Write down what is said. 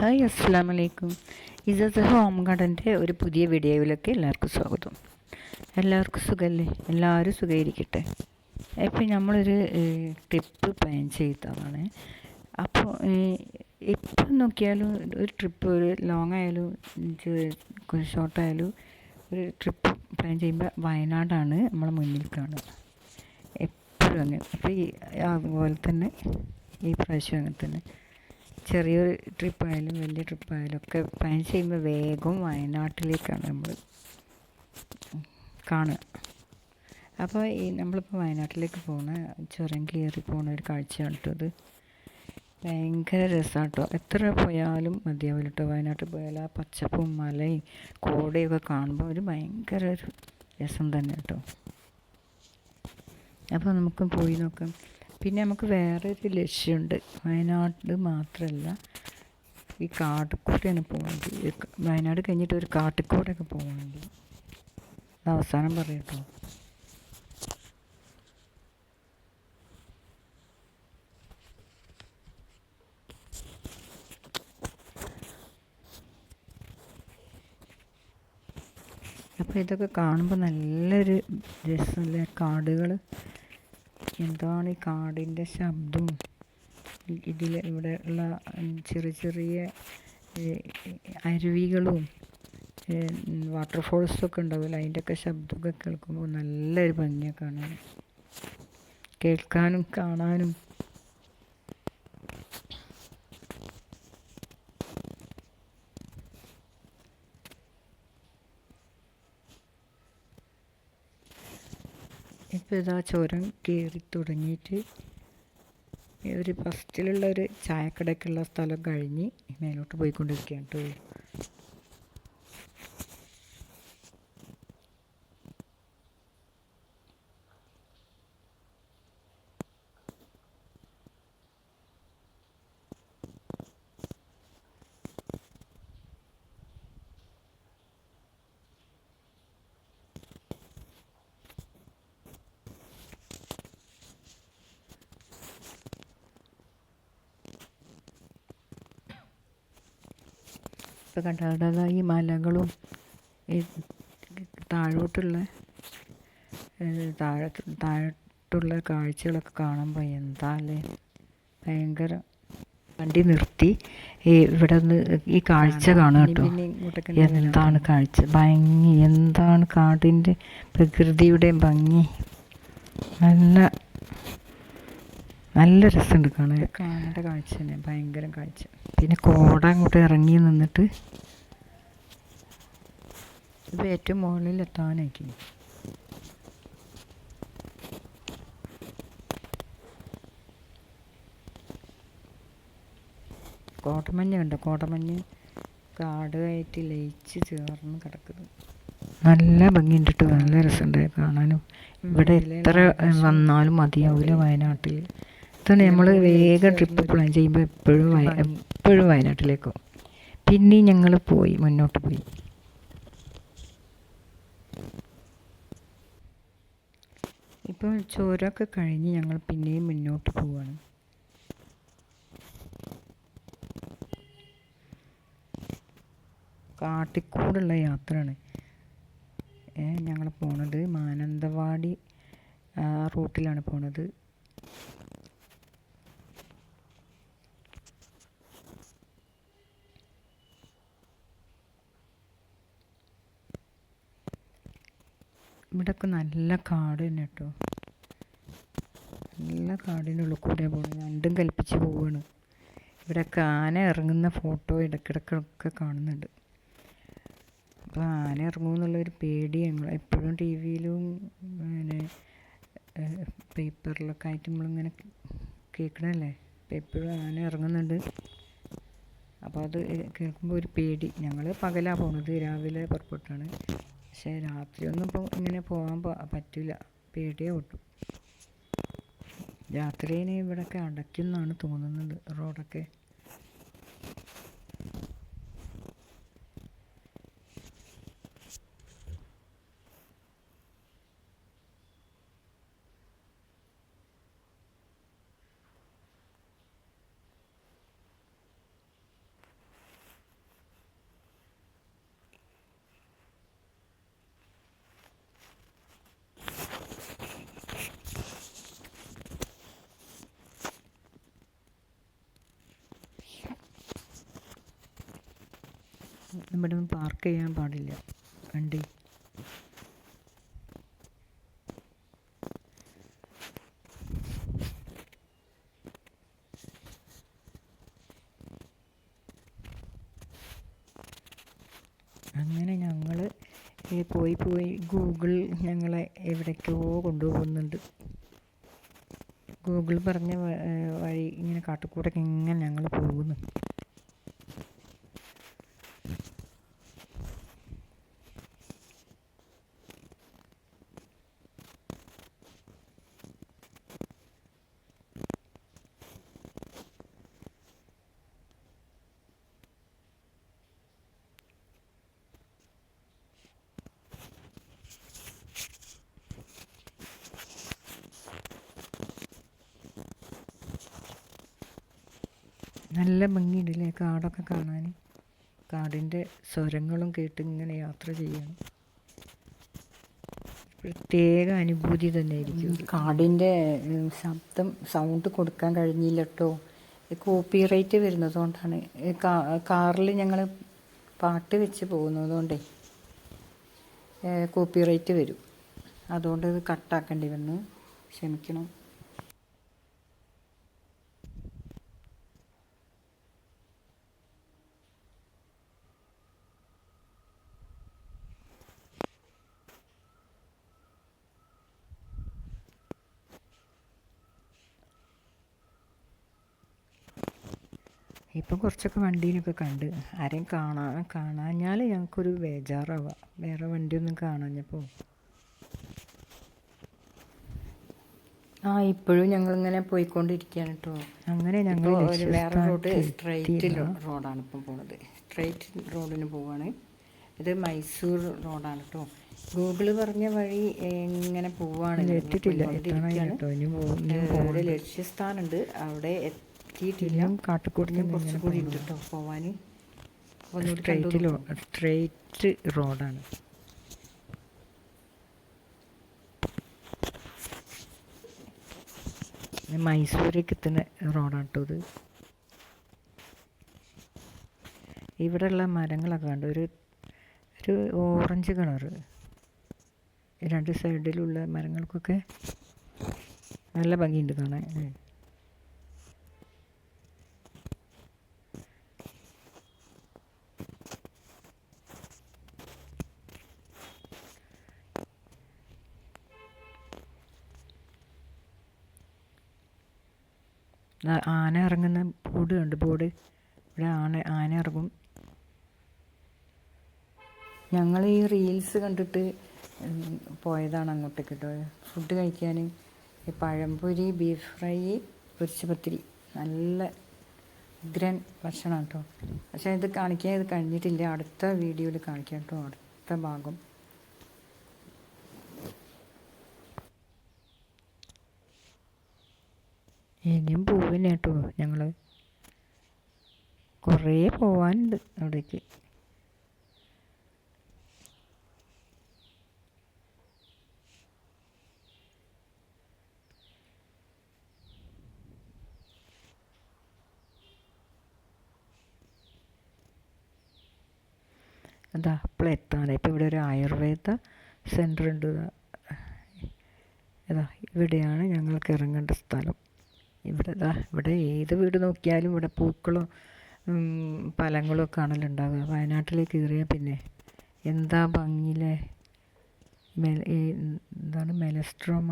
Hi അസ്സാം വലൈക്കും ഇസസ് home ഗാർഡന്റെ ഒരു പുതിയ വീഡിയോയിലേക്ക് എല്ലാവർക്കും സ്വാഗതം. എല്ലാവർക്കും സുഖമല്ലേ എല്ലാവരും സുഖമായിരിക്കട്ടെ ഇപ്പം നമ്മളൊരു ട്രിപ്പ് പ്ലാൻ ചെയ്തതാണ് അപ്പോൾ എപ്പം നോക്കിയാലും ഒരു ട്രിപ്പ് ഒരു ലോങ് ആയാലും ഷോർട്ടായാലും ഒരു ട്രിപ്പ് പ്ലാൻ ചെയ്യുമ്പോൾ വയനാടാണ് നമ്മളെ മുന്നിൽ കാണുക. എപ്പോഴും അങ്ങനെ. അപ്പോൾ ഈ അതുപോലെ തന്നെ ഈ പ്രാവശ്യം അങ്ങനെ തന്നെ. ചെറിയൊരു ട്രിപ്പായാലും വലിയ ട്രിപ്പായാലും ഒക്കെ പ്ലാൻ ചെയ്യുമ്പോൾ വേഗം വയനാട്ടിലേക്കാണ് നമ്മൾ കാണുക. അപ്പോൾ ഈ നമ്മളിപ്പോൾ വയനാട്ടിലേക്ക് പോകുന്ന ചുരം കയറി പോകുന്ന ഒരു കാഴ്ചയാണ് കേട്ടോ അത് ഭയങ്കര രസമാണ് കേട്ടോ എത്ര പോയാലും മതിയാവില്ല കേട്ടോ വയനാട്ടിൽ പോയാൽ ആ പച്ചപ്പും മലയും കോടയൊക്കെ കാണുമ്പോൾ ഒരു ഭയങ്കര ഒരു രസം തന്നെ കേട്ടോ അപ്പോൾ നമുക്ക് പോയി നോക്കാം. പിന്നെ നമുക്ക് വേറൊരു ലക്ഷ്യമുണ്ട്. വയനാട് മാത്രമല്ല ഈ കാട്ടിക്കൂടെയാണ് പോകുന്നത് വയനാട് കഴിഞ്ഞിട്ട് ഒരു കാട്ടിക്കൂടെയൊക്കെ പോകുന്നുണ്ട് അവസാനം പറയട്ടോ അപ്പോൾ ഇതൊക്കെ കാണുമ്പോൾ നല്ലൊരു രസമല്ലേ കാടുകൾ എന്താണ് ഈ കാടിന്റെ ശബ്ദവും ഇതിൽ ഇവിടെ ഉള്ള ചെറിയ ചെറിയ അരുവികളും വാട്ടർഫോൾസൊക്കെ ഉണ്ടാവില്ല അതിന്റെയൊക്കെ ശബ്ദമൊക്കെ കേൾക്കുമ്പോൾ നല്ലൊരു ഭംഗിയാണ് കാണാൻ. കേൾക്കാനും കാണാനും. ഇപ്പോൾ ഇതാ ചുരം കയറി തുടങ്ങിയിട്ട് ഒരു ഫസ്റ്റിലുള്ള ഒരു ചായക്കടയ്ക്കുള്ള സ്ഥലം കഴിഞ്ഞ് മേലോട്ട് പോയിക്കൊണ്ടിരിക്കുകയാണ് കേട്ടോ. ഇപ്പോൾ കണ്ടത് ഈ മലകളും ഈ താഴോട്ടുള്ള താഴെ താഴോട്ടുള്ള കാഴ്ചകളൊക്കെ കാണുമ്പോൾ എന്താല്ലേ? ഭയങ്കര വണ്ടി നിർത്തി. ഈ ഇവിടെ നിന്ന് ഈ കാഴ്ച കാണുക കേട്ടോ. എന്താണ് കാഴ്ച? ഭംഗി. എന്താണ് കാടിന്റെ പ്രകൃതിയുടെ ഭംഗി. നല്ല നല്ല രസമുണ്ട് കാണാൻ. കാണേണ്ട കാഴ്ച തന്നെ ഭയങ്കര കാഴ്ച. പിന്നെ കോട അങ്ങോട്ട് ഇറങ്ങി നിന്നിട്ട്. ഇത് ഏറ്റവും മുകളിൽ എത്താനായിരിക്കും. കോട്ടമഞ്ഞ് കണ്ടോ? കോട്ടമഞ്ഞ് കാടുമായിട്ട് ലയിച്ച് ചേർന്ന് കിടക്കുന്നു. നല്ല ഭംഗിയുണ്ട് കേട്ടോ. നല്ല രസമുണ്ടായി കാണാനും. ഇവിടെ എത്ര വന്നാലും മതിയാവില്ല വയനാട്ടിൽ ഇതാണ് നമ്മൾ വേഗം ട്രിപ്പ് പ്ലാൻ ചെയ്യുമ്പോൾ എപ്പോഴും എപ്പോഴും വയനാട്ടിലേക്കോ പിന്നെയും ഞങ്ങൾ പോയി മുന്നോട്ട് പോയി. ഇപ്പോൾ ചോരമൊക്കെ കഴിഞ്ഞ് ഞങ്ങൾ പിന്നെയും മുന്നോട്ട് പോവാണ്. കാട്ടിക്കൂടുള്ള യാത്രയാണ്. ഞങ്ങൾ പോണത് മാനന്തവാടി ആ റൂട്ടിലാണ് പോണത്. ഇവിടെയൊക്കെ നല്ല കാട് തന്നെ കേട്ടോ നല്ല കാടിനുള്ളിൽ കൂടെ പോകുന്നത് രണ്ടും കൽപ്പിച്ച് പോവുകയാണ് ഇവിടെയൊക്കെ ആന ഇറങ്ങുന്ന ഫോട്ടോ ഇടയ്ക്കിടയ്ക്കൊക്കെ കാണുന്നുണ്ട്. അപ്പോൾ ആന ഇറങ്ങുമെന്നുള്ളൊരു പേടി ഞങ്ങൾ എപ്പോഴും ടി വിയിലും പിന്നെ പേപ്പറിലൊക്കെ ആയിട്ട് നമ്മളിങ്ങനെ കേൾക്കണല്ലേ? അപ്പോൾ എപ്പോഴും ആന ഇറങ്ങുന്നുണ്ട്. അപ്പോൾ അത് കേൾക്കുമ്പോൾ ഒരു പേടി. ഞങ്ങൾ പകലാണ് പോണത്. രാവിലെ പുറപ്പെട്ടാണ്. പക്ഷേ രാത്രിയൊന്നും ഇപ്പോൾ ഇങ്ങനെ പോകാൻ പറ്റില്ല പേടിയേ ഒട്ടും രാത്രിയിനെ ഇവിടെയൊക്കെ അടയ്ക്കുന്നാണ് തോന്നുന്നത്. റോഡൊക്കെ ഇവിടെ പാർക്ക് ചെയ്യാൻ പാടില്ല. വണ്ടി അങ്ങനെ ഞങ്ങൾ പോയി പോയി ഗൂഗിൾ ഞങ്ങളെ എവിടേക്കോ കൊണ്ടുപോകുന്നുണ്ട്. ഗൂഗിൾ പറഞ്ഞ വഴി ഇങ്ങനെ കാട്ടിക്കൂടെ ഇങ്ങനെ ഞങ്ങൾ പോകുന്നു. നല്ല ഭംഗിയുണ്ടല്ലേ കാടൊക്കെ കാണാൻ? കാടിന്റെ സ്വരങ്ങളും കേട്ട് ഇങ്ങനെ യാത്ര ചെയ്യണം. പ്രത്യേക അനുഭൂതി തന്നെ ആയിരിക്കും കാടിന്റെ ശബ്ദം സൗണ്ട് കൊടുക്കാൻ കഴിഞ്ഞില്ല കേട്ടോ. കോപ്പി റൈറ്റ് വരുന്നതുകൊണ്ടാണ് കാറിൽ ഞങ്ങൾ പാട്ട് വെച്ച് പോകുന്നതുകൊണ്ടേ കോപ്പി റൈറ്റ് വരും. അതുകൊണ്ട് ഇത് കട്ടാക്കേണ്ടി വന്ന് ക്ഷമിക്കണം. ഇപ്പം കുറച്ചൊക്കെ വണ്ടീനൊക്കെ കണ്ട്. ആരെയും കാണാ കാണാഞ്ഞാൽ ഞങ്ങൾക്കൊരു ബേജാറാവുക വേറെ വണ്ടിയൊന്നും കാണാഞ്ഞപ്പോൾ ആ ഇപ്പോഴും ഞങ്ങളിങ്ങനെ പോയിക്കൊണ്ടിരിക്കുകയാണ് കേട്ടോ അങ്ങനെ ഞങ്ങൾ ഒരു വേറെ റോഡ് സ്ട്രൈറ്റ്. റോഡാണ് ഇപ്പം പോണത്. സ്ട്രൈറ്റ് റോഡിന് പോവാണ്. ഇത് മൈസൂർ റോഡാണ് കേട്ടോ ഗൂഗിൾ പറഞ്ഞ വഴി ഇങ്ങനെ പോവാണ്. എത്തിയിട്ടില്ല. ലക്ഷ്യസ്ഥാനുണ്ട് അവിടെ എത്തിയിട്ടില്ല തന്നെ കുറച്ചും കൂടി. ഉണ്ട് കേട്ടോ പോവാൻ സ്ട്രൈറ്റ് റോഡാണ്. മൈസൂരേക്ക് എത്തുന്ന റോഡാണ് കേട്ടോ ഇത്. ഇവിടെയുള്ള മരങ്ങളൊക്കെ കണ്ട? ഒരു ഒരു ഓറഞ്ച് കളറ്. രണ്ട് സൈഡിലുള്ള മരങ്ങൾക്കൊക്കെ നല്ല ഭംഗിയുണ്ട് കാണാൻ ആന ഇറങ്ങുന്ന ബോർഡ് കണ്ട് ബോർഡ്. ഇവിടെ ആന ആന ഇറങ്ങും. ഞങ്ങൾ ഈ റീൽസ് കണ്ടിട്ട് പോയതാണ് അങ്ങോട്ടേക്ക് കേട്ടോ ഫുഡ് കഴിക്കാൻ ഈ പഴംപൊരി ബീഫ് ഫ്രൈ പൊരിച്ച പത്തിരി. നല്ല ഉഗ്രൻ ഭക്ഷണം കേട്ടോ പക്ഷേ ഇത് കാണിക്കാൻ ഇത് കഴിഞ്ഞിട്ടില്ല. അടുത്ത വീഡിയോയിൽ കാണിക്കാം കേട്ടോ അടുത്ത ഭാഗം. ഇനിയും പോവില്ല കേട്ടോ. ഞങ്ങൾ കുറേ പോവാനുണ്ട് അവിടേക്ക്. അതാ അപ്പോൾ എത്താണ് ഇപ്പോൾ ഇവിടെ ഒരു ആയുർവേദ സെന്ററുണ്ട് ഉണ്ട് ഇവിടെയാണ് ഞങ്ങൾക്ക് ഇറങ്ങേണ്ട സ്ഥലം. ഇവിടെ ദാ ഇവിടെ ഏത് വീട് നോക്കിയാലും ഇവിടെ പൂക്കളും ഫലങ്ങളും ഒക്കെ ആണല്ലോ ഉണ്ടാവുക വയനാട്ടിലേക്ക് കയറിയാൽ പിന്നെ എന്താ ഭംഗിയിലെ മെ എന്താണ് മെലസ്ട്രോമ?